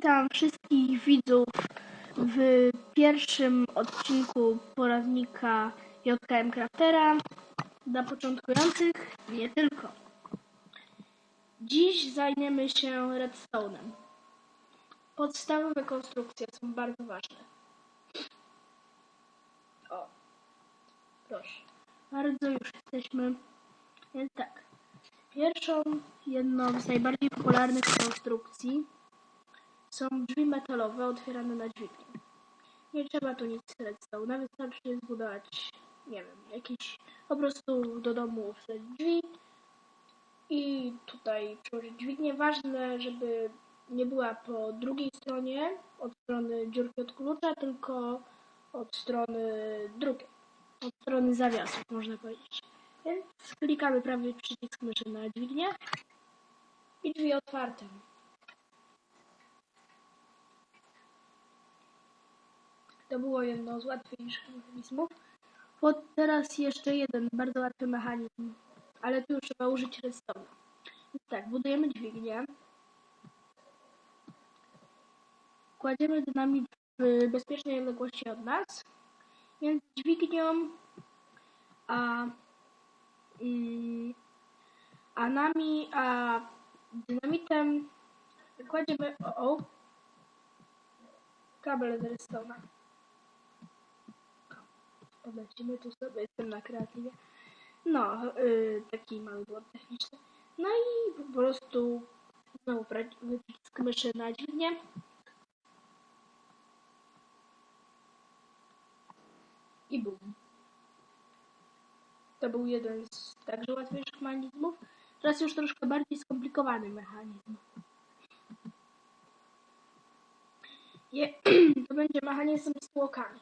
Witam wszystkich widzów w pierwszym odcinku poradnika JKM Craftera dla początkujących, nie tylko. Dziś zajmiemy się redstone'em. Podstawowe konstrukcje są bardzo ważne. O, proszę. Bardzo już jesteśmy. Więc tak. Pierwszą, jedną z najbardziej popularnych konstrukcji są drzwi metalowe otwierane na dźwignię. Nie trzeba tu nic redstone'a, wystarczy zbudować, nie wiem, jakiś po prostu do domu wsadzić drzwi i tutaj przyłożyć dźwignię. Ważne, żeby nie była po drugiej stronie, od strony dziurki od klucza, tylko od strony drugiej, od strony zawiasów, można powiedzieć. Więc klikamy prawy przycisk myszy na dźwignię i drzwi otwarte. To było jedno z łatwiejszych mechanizmów. Bo teraz jeszcze jeden bardzo łatwy mechanizm, ale tu już trzeba użyć redstone'a. Tak, budujemy dźwignię. Kładziemy dynamit w bezpiecznej odległości od nas. Więc dźwignią, a, mm, a nami, a dynamitem kładziemy o, o kabel z redstone'a. Podlecimy tu sobie, jestem na kreatywie. No, yy, taki mały błąd techniczny. No i po prostu znowu przycisk myszy na dźwignię. I bum. To był jeden z także łatwiejszych mechanizmów. Teraz już troszkę bardziej skomplikowany mechanizm. Je, to będzie mechanizm z tłokami.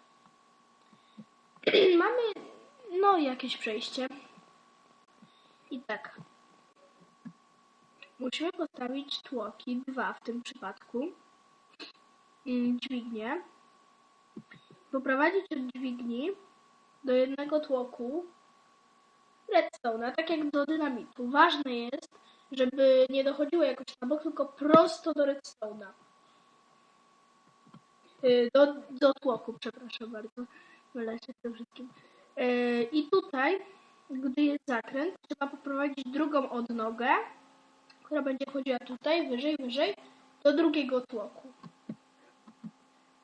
Mamy no jakieś przejście. I tak. Musimy postawić tłoki, dwa w tym przypadku. Mm, Dźwignię. Poprowadzić od dźwigni do jednego tłoku redstone'a, tak jak do dynamitu. Ważne jest, żeby nie dochodziło jakoś na bok, tylko prosto do redstone'a. Y, Do, do tłoku, przepraszam bardzo. Mylę się tym wszystkim. Yy, I tutaj, gdy jest zakręt, trzeba poprowadzić drugą odnogę, która będzie chodziła tutaj, wyżej, wyżej, do drugiego tłoku.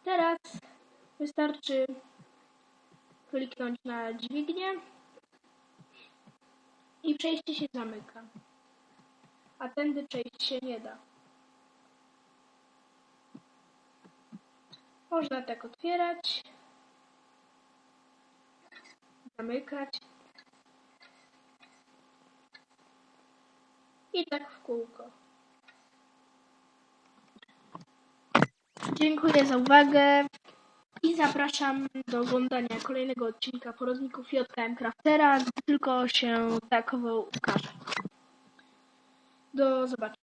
Teraz wystarczy kliknąć na dźwignię i przejście się zamyka. A tędy przejść się nie da. Można tak otwierać zamykać. I tak w kółko. Dziękuję za uwagę i zapraszam do oglądania kolejnego odcinka porodników JKM Craftera, gdy tylko się takowo ukaże. Do zobaczenia.